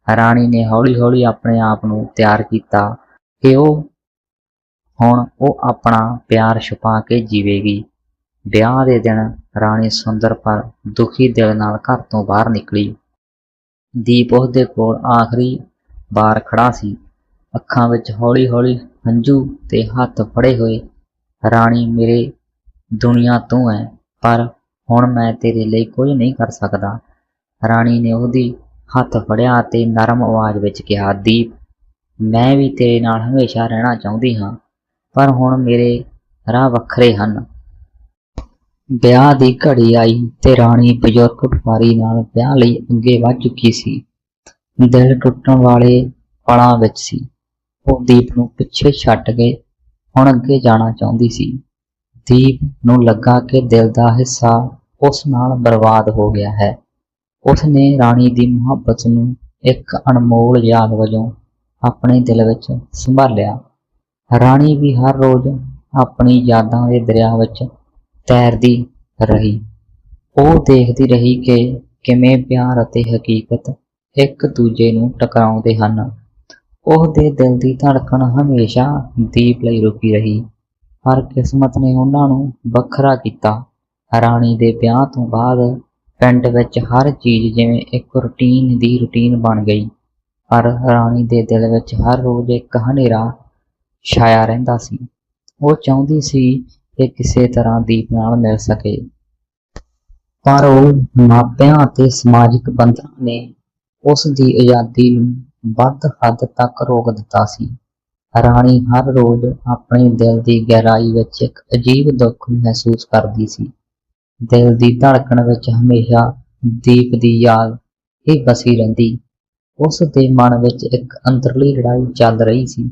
ਰਾਣੀ ਨੇ ਹੌਲੀ-ਹੌਲੀ ਆਪਣੇ ਆਪ ਨੂੰ ਤਿਆਰ ਕੀਤਾ ਕਿ ਉਹ ਹੁਣ ਉਹ ਆਪਣਾ ਪਿਆਰ ਛੁਪਾ ਕੇ ਜੀਵੇਗੀ। ਵਿਆਹ ਦੇ ਦਿਨ ਰਾਣੀ ਸੁੰਦਰ ਪਰ ਦੁਖੀ ਦਿਲ ਨਾਲ ਘਰ ਤੋਂ ਬਾਹਰ ਨਿਕਲੀ। ਦੀਪ ਉਸ ਕੋਲ ਆਖਰੀ ਵਾਰ ਖੜਾ ਸੀ। ਅੱਖਾਂ ਵਿੱਚ ਹੌਲੀ-ਹੌਲੀ ਹੰਝੂ ਤੇ ਹੱਥ ਫੜੇ ਹੋਏ, ਰਾਣੀ, ਮੇਰੇ ਦੁਨੀਆ ਤੋਂ ਹੈ ਪਰ ਹੁਣ ਮੈਂ ਤੇਰੇ ਲਈ ਕੁਝ ਨਹੀਂ ਕਰ ਸਕਦਾ। ਰਾਣੀ ਨੇ ਉਹਦੀ ਹੱਥ ਫੜਿਆ ਅਤੇ ਨਰਮ ਆਵਾਜ਼ ਵਿੱਚ ਕਿਹਾ, ਦੀਪ, ਮੈਂ ਵੀ ਤੇਰੇ ਨਾਲ ਹਮੇਸ਼ਾ ਰਹਿਣਾ ਚਾਹੁੰਦੀ ਹਾਂ, ਪਰ ਹੁਣ ਮੇਰੇ ਰਾਹ ਵੱਖਰੇ ਹਨ। ਵਿਆਹ ਦੀ ਘੜੀ ਆਈ ਤੇ ਰਾਣੀ ਬਜ਼ੁਰਗ ਵਪਾਰੀ ਨਾਲ ਵਿਆਹ ਲਈ ਅੱਗੇ ਵੱਧ ਚੁੱਕੀ ਸੀ। ਦਿਲ ਟੁੱਟਣ ਵਾਲੇ ਪਲਾਂ ਵਿੱਚ ਸੀ। ਉਹ ਦੀਪ ਨੂੰ ਪਿੱਛੇ ਛੱਡ ਕੇ ਹੁਣ ਅੱਗੇ ਜਾਣਾ ਚਾਹੁੰਦੀ ਸੀ। ਦੀਪ ਨੂੰ ਲੱਗਾ ਕਿ ਦਿਲ ਦਾ ਹਿੱਸਾ ਉਸ ਨਾਲ ਬਰਬਾਦ ਹੋ ਗਿਆ ਹੈ। ਉਸ ਨੇ ਰਾਣੀ ਦੀ ਮੁਹੱਬਤ ਨੂੰ ਇੱਕ ਅਨਮੋਲ ਯਾਦ ਵਜੋਂ ਆਪਣੇ ਦਿਲ ਵਿੱਚ ਸੰਭਾਲਿਆ। ਰਾਣੀ ਵੀ ਹਰ ਰੋਜ਼ ਆਪਣੀ ਯਾਦਾਂ ਦੇ ਦਰਿਆ ਵਿੱਚ ਤੈਰਦੀ ਰਹੀ। ਉਹ ਦੇਖਦੀ ਰਹੀ ਕਿ ਕਿਵੇਂ ਪਿਆਰ ਅਤੇ ਹਕੀਕਤ ਇੱਕ ਦੂਜੇ ਨੂੰ ਟਕਰਾਉਂਦੇ ਹਨ। ਉਹ ਦਿਲ ਦੀ ਧੜਕਣ ਹਮੇਸ਼ਾ ਦੀਪ ਲਈ ਰੁਕੀ ਰਹੀ ਹਰ ਕਿਸਮਤ ਨੇ ਉਹਨਾਂ ਨੂੰ ਵੱਖਰਾ ਕੀਤਾ। ਰਾਣੀ ਦੇ ਵਿਆਹ ਤੋਂ ਬਾਅਦ ਪਿੰਡ ਵਿੱਚ ਹਰ ਚੀਜ਼ ਜਿਵੇਂ ਇੱਕ ਰੁਟੀਨ ਦੀ ਰੁਟੀਨ ਬਣ ਗਈ। ਪਰ ਰਾਣੀ ਦੇ ਦਿਲ ਵਿੱਚ ਹਰ ਰੋਜ਼ ਇੱਕ ਹਨੇਰਾ ਛਾਇਆ ਰਹਿੰਦਾ ਸੀ। ਉਹ ਚਾਹੁੰਦੀ ਸੀ ਕਿ ਕਿਸੇ ਤਰ੍ਹਾਂ ਦੀਪ ਨਾਲ ਮਿਲ ਸਕੇ। ਪਰ ਉਹ ਮਾਪਿਆਂ ਅਤੇ ਸਮਾਜਿਕ ਬੰਧਨਾਂ ਨੇ ਉਸ ਦੀ ਆਜ਼ਾਦੀ ਨੂੰ ਵੱਧ ਹੱਦ ਤੱਕ ਰੋਕ ਦਿੱਤਾ ਸੀ। ਰਾਣੀ ਹਰ ਰੋਜ਼ ਆਪਣੇ ਦਿਲ ਦੀ ਗਹਿਰਾਈ ਵਿੱਚ ਇੱਕ ਅਜੀਬ ਦੁੱਖ ਮਹਿਸੂਸ ਕਰਦੀ ਸੀ। ਦਿਲ ਦੀ ਧੜਕਣ ਵਿੱਚ ਹਮੇਸ਼ਾ ਦੀਪ ਦੀ ਯਾਦ ਹੀ ਵਸੀ ਰਹਿੰਦੀ। ਉਸ ਦੇ ਮਨ ਵਿੱਚ ਇੱਕ ਅੰਦਰਲੀ ਲੜਾਈ ਚੱਲ ਰਹੀ ਸੀ।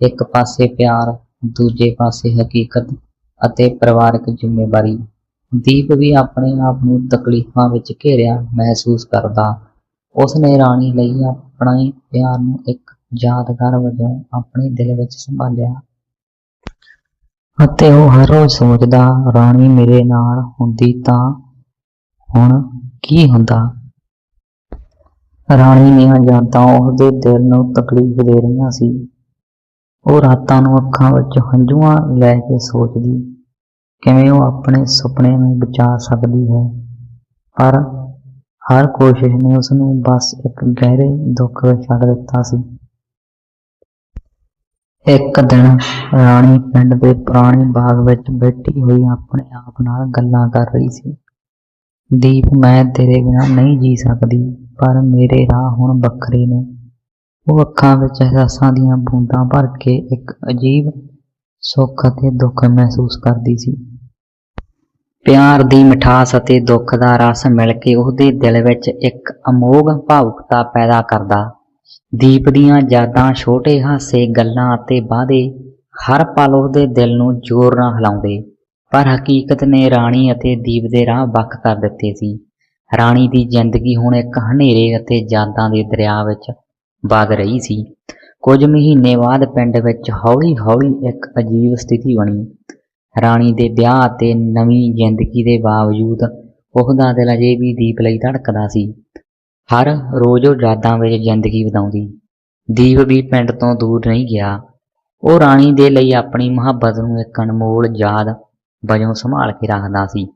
ਇੱਕ ਪਾਸੇ ਪਿਆਰ, ਦੂਜੇ ਪਾਸੇ ਹਕੀਕਤ ਅਤੇ ਪਰਿਵਾਰਕ ਜ਼ਿੰਮੇਵਾਰੀ। ਦੀਪ ਵੀ ਆਪਣੇ ਆਪ ਨੂੰ ਤਕਲੀਫਾਂ ਵਿੱਚ ਘੇਰਿਆ ਮਹਿਸੂਸ ਕਰਦਾ। ਉਸ ਨੇ ਰਾਣੀ ਲਈ ਆਪਣੇ ਪਿਆਰ ਨੂੰ ਇੱਕ ਯਾਦਗਾਰ ਵਜੋਂ ਆਪਣੇ ਦਿਲ ਵਿੱਚ ਸੰਭਾਲਿਆ। ਅਤੇ ਉਹ ਹਰ ਰੋਜ਼ ਸੋਚਦਾ, ਰਾਣੀ ਮੇਰੇ ਨਾਲ ਹੁੰਦੀ ਤਾਂ ਹੁਣ ਕੀ ਹੁੰਦਾ? ਰਾਣੀ ਦੀਆਂ ਯਾਦਾਂ ਉਹਦੇ ਦਿਲ ਨੂੰ ਤਕਲੀਫ ਦੇ ਰਹੀਆਂ ਸੀ। ਉਹ ਰਾਤਾਂ ਨੂੰ ਅੱਖਾਂ ਵਿੱਚ ਹੰਝੂਆਂ ਲੈ ਕੇ ਸੋਚਦੀ, ਕਿਵੇਂ ਉਹ ਆਪਣੇ ਸੁਪਨੇ ਨੂੰ ਬਚਾ ਸਕਦੀ ਹੈ? ਪਰ ਹਰ ਕੋਸ਼ਿਸ਼ ਨੇ ਉਸ ਨੂੰ ਬਸ ਇੱਕ ਗਹਿਰੇ ਦੁੱਖ ਵਿੱਚ ਛੱਡ ਦਿੱਤਾ ਸੀ। ਇੱਕ ਦਿਨ ਰਾਣੀ ਪਿੰਡ ਦੇ ਪੁਰਾਣੇ ਬਾਗ ਵਿੱਚ ਬੈਠੀ ਹੋਈ ਆਪਣੇ ਆਪ ਨਾਲ ਗੱਲਾਂ ਕਰ ਰਹੀ ਸੀ। ਦੀਪ, ਮੈਂ ਤੇਰੇ ਬਿਨਾਂ ਨਹੀਂ ਜੀ ਸਕਦੀ, ਪਰ ਮੇਰੇ ਰਾਹ ਹੁਣ ਵੱਖਰੇ ਨੇ। ਉਹ ਅੱਖਾਂ ਵਿੱਚ ਅਹਿਸਾਸਾਂ ਦੀਆਂ ਬੂੰਦਾਂ ਭਰ ਕੇ ਇੱਕ ਅਜੀਬ ਸੁੱਖ ਅਤੇ ਦੁੱਖ ਮਹਿਸੂਸ ਕਰਦੀ ਸੀ। ਪਿਆਰ ਦੀ ਮਿਠਾਸ ਅਤੇ ਦੁੱਖ ਦਾ ਰਸ ਮਿਲ ਕੇ ਉਹਦੇ ਦਿਲ ਵਿੱਚ ਇੱਕ ਅਮੋਘ ਭਾਵੁਕਤਾ ਪੈਦਾ ਕਰਦਾ। ਦੀਪ ਦੀਆਂ ਯਾਦਾਂ ਛੋਟੇ ਹਾਸੇ ਗੱਲਾਂ ਅਤੇ ਵਾਅਦੇ ਹਰ ਪਲ ਉਹਦੇ ਦਿਲ ਨੂੰ ਜ਼ੋਰ ਨਾਲ ਹਿਲਾਉਂਦੇ। ਪਰ ਹਕੀਕਤ ਨੇ ਰਾਣੀ ਅਤੇ ਦੀਪ ਦੇ ਰਾਹ ਵੱਖ ਕਰ ਦਿੱਤੇ ਸੀ। ਰਾਣੀ ਦੀ ਜ਼ਿੰਦਗੀ ਹੁਣ ਇੱਕ ਹਨੇਰੇ ਅਤੇ ਯਾਦਾਂ ਦੇ ਦਰਿਆ ਵਿੱਚ ਵਗ ਰਹੀ ਸੀ। ਕੁਝ ਮਹੀਨੇ ਬਾਅਦ ਪਿੰਡ ਵਿੱਚ ਹੌਲੀ-ਹੌਲੀ ਇੱਕ ਅਜੀਬ ਸਥਿਤੀ ਬਣੀ। ਰਾਣੀ ਦੇ ਵਿਆਹ ਅਤੇ ਨਵੀਂ ਜ਼ਿੰਦਗੀ ਦੇ ਬਾਵਜੂਦ ਉਹਦਾ ਦਿਲ ਅਜੇ ਵੀ ਦੀਪ ਲਈ ਧੜਕਦਾ ਸੀ। ਹਰ ਰੋਜ਼ ਉਹ ਯਾਦਾਂ ਵਿੱਚ ਜ਼ਿੰਦਗੀ ਬਿਤਾਉਂਦੀ। ਦੀਪ ਵੀ ਪਿੰਡ ਤੋਂ ਦੂਰ ਨਹੀਂ ਗਿਆ। ਉਹ ਰਾਣੀ ਦੇ ਲਈ ਆਪਣੀ ਮੁਹੱਬਤ ਨੂੰ ਇੱਕ ਅਨਮੋਲ ਯਾਦ ਵਜੋਂ ਸੰਭਾਲ ਕੇ ਰੱਖਦਾ ਸੀ।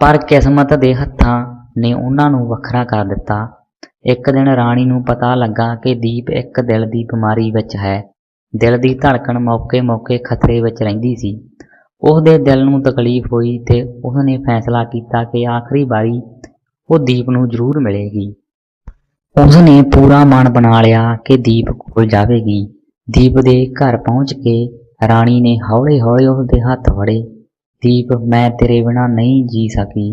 ਪਰ ਕਿਸਮਤ ਦੇ ਹੱਥਾਂ ਨੇ ਉਹਨਾਂ ਨੂੰ ਵੱਖਰਾ ਕਰ ਦਿੱਤਾ। ਇੱਕ ਦਿਨ ਰਾਣੀ ਨੂੰ ਪਤਾ ਲੱਗਾ ਕਿ ਦੀਪ ਇੱਕ ਦਿਲ ਦੀ ਬਿਮਾਰੀ ਵਿੱਚ ਹੈ। ਦਿਲ ਦੀ ਧੜਕਣ ਮੌਕੇ-ਮੌਕੇ ਖਤਰੇ ਵਿੱਚ ਰਹਿੰਦੀ ਸੀ। ਉਹਦੇ ਦਿਲ ਨੂੰ ਤਕਲੀਫ ਹੋਈ ਤੇ ਉਸਨੇ ਫੈਸਲਾ ਕੀਤਾ ਕਿ ਆਖਰੀ ਵਾਰੀ ਉਹ ਦੀਪ ਨੂੰ ਜ਼ਰੂਰ ਮਿਲੇਗੀ। ਉਸਨੇ ਪੂਰਾ ਮਨ ਬਣਾ ਲਿਆ ਕਿ ਦੀਪ ਕੋਲ ਜਾਵੇਗੀ। ਦੀਪ ਦੇ ਘਰ ਪਹੁੰਚ ਕੇ ਰਾਣੀ ਨੇ ਹੌਲੀ-ਹੌਲੀ ਉਸਦੇ ਹੱਥ ਫੜੇ। ਦੀਪ, ਮੈਂ ਤੇਰੇ ਬਿਨਾਂ ਨਹੀਂ ਜੀ ਸਕੀ।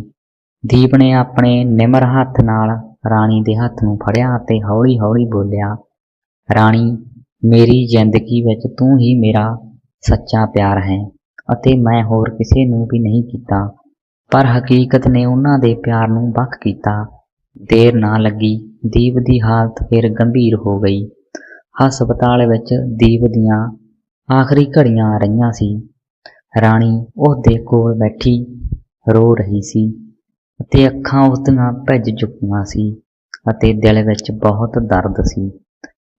ਦੀਪ ਨੇ ਆਪਣੇ ਨਿਮਰ ਹੱਥ ਨਾਲ ਰਾਣੀ ਦੇ ਹੱਥ ਨੂੰ ਫੜਿਆ ਅਤੇ ਹੌਲੀ-ਹੌਲੀ ਬੋਲਿਆ, ਰਾਣੀ, ਮੇਰੀ ਜ਼ਿੰਦਗੀ ਵਿੱਚ ਤੂੰ ਹੀ ਮੇਰਾ ਸੱਚਾ ਪਿਆਰ ਹੈ ਅਤੇ ਮੈਂ ਹੋਰ ਕਿਸੇ ਨੂੰ ਵੀ ਨਹੀਂ ਕੀਤਾ। ਪਰ ਹਕੀਕਤ ਨੇ ਉਹਨਾਂ ਦੇ ਪਿਆਰ ਨੂੰ ਵੱਖ ਕੀਤਾ। ਦੇਰ ਨਾ ਲੱਗੀ, ਦੀਪ ਦੀ ਹਾਲਤ ਫਿਰ ਗੰਭੀਰ ਹੋ ਗਈ। ਹਸਪਤਾਲ ਵਿੱਚ ਦੀਪ ਦੀਆਂ ਆਖਰੀ ਘੜੀਆਂ ਆ ਰਹੀਆਂ ਸੀ। ਰਾਣੀ ਉਸ ਦੇ ਕੋਲ ਬੈਠੀ ਰੋ ਰਹੀ ਸੀ ਅਤੇ ਅੱਖਾਂ ਉਸ ਦੀਆਂ ਭਿੱਜ ਚੁੱਕੀਆਂ ਸੀ ਅਤੇ ਦਿਲ ਵਿੱਚ ਬਹੁਤ ਦਰਦ ਸੀ।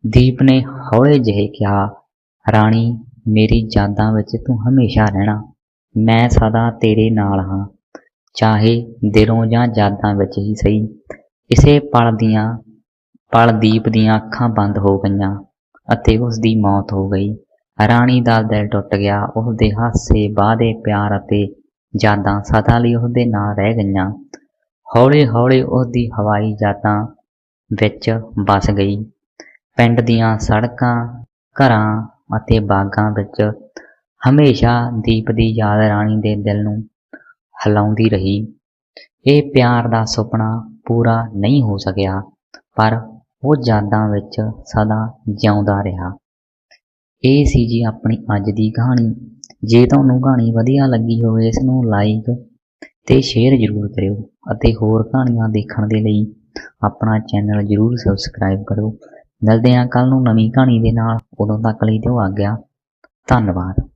ਦੀਪ ਨੇ ਹੌਲੇ ਜਿਹੇ ਕਿਹਾ, ਰਾਣੀ, ਮੇਰੀ ਯਾਦਾਂ ਵਿੱਚ ਤੂੰ ਹਮੇਸ਼ਾ ਰਹਿਣਾ। ਮੈਂ ਸਦਾ ਤੇਰੇ ਨਾਲ ਹਾਂ। ਚਾਹੇ ਦਿਲੋਂ ਜਾਂ ਯਾਦਾਂ ਵਿੱਚ ਹੀ ਸਹੀ। ਇਸੇ ਪਲ ਦੀਆਂ, ਪਲ ਦੀਪ ਦੀਆਂ ਅੱਖਾਂ ਬੰਦ ਹੋ ਗਈਆਂ ਅਤੇ ਉਸ ਦੀ ਮੌਤ ਹੋ ਗਈ। ਰਾਣੀ ਦਾ ਦਿਲ ਟੁੱਟ ਗਿਆ। ਉਸ ਦੇ ਹਾਸੇ, ਵਾਅਦੇ, ਪਿਆਰ ਅਤੇ ਯਾਦਾਂ ਸਦਾ ਲਈ ਉਸ ਦੇ ਨਾਲ ਰਹਿ ਗਈਆਂ। ਹੌਲੀ ਹੌਲੀ ਉਸ ਦੀ ਹਵਾਈ ਯਾਦਾਂ ਵਿੱਚ ਵਸ ਗਈ। ਪਿੰਡ ਦੀਆਂ ਸੜਕਾਂ, ਘਰਾਂ ਅਤੇ ਬਾਗਾਂ ਵਿੱਚ ਹਮੇਸ਼ਾ ਦੀਪ ਦੀ ਯਾਦ ਰਾਣੀ ਦੇ ਦਿਲ ਨੂੰ ਹਿਲਾਉਂਦੀ ਰਹੀ। ਇਹ ਪਿਆਰ ਦਾ ਸੁਪਨਾ ਪੂਰਾ ਨਹੀਂ ਹੋ ਸਕਿਆ, ਪਰ ਉਹ ਯਾਦਾਂ ਵਿੱਚ ਸਦਾ ਜਿਉਂਦਾ ਰਿਹਾ। ਇਹ ਸੀ ਜੀ ਆਪਣੀ ਅੱਜ ਦੀ ਕਹਾਣੀ। ਜੇ ਤੁਹਾਨੂੰ ਕਹਾਣੀ ਵਧੀਆ ਲੱਗੀ ਹੋਵੇ, ਇਸ ਨੂੰ ਲਾਈਕ ਤੇ ਸ਼ੇਅਰ ਜ਼ਰੂਰ ਕਰਿਓ ਅਤੇ ਹੋਰ ਕਹਾਣੀਆਂ ਦੇਖਣ ਦੇ ਲਈ ਆਪਣਾ ਚੈਨਲ ਜ਼ਰੂਰ ਸਬਸਕ੍ਰਾਈਬ ਕਰੋ। ਮਿਲਦੇ ਹਾਂ ਕੱਲ ਨੂੰ ਨਵੀਂ ਕਹਾਣੀ ਦੇ ਨਾਲ। ਉਦੋਂ ਤੱਕ ਲਈ ਦਿਓ ਆਗਿਆ। ਧੰਨਵਾਦ।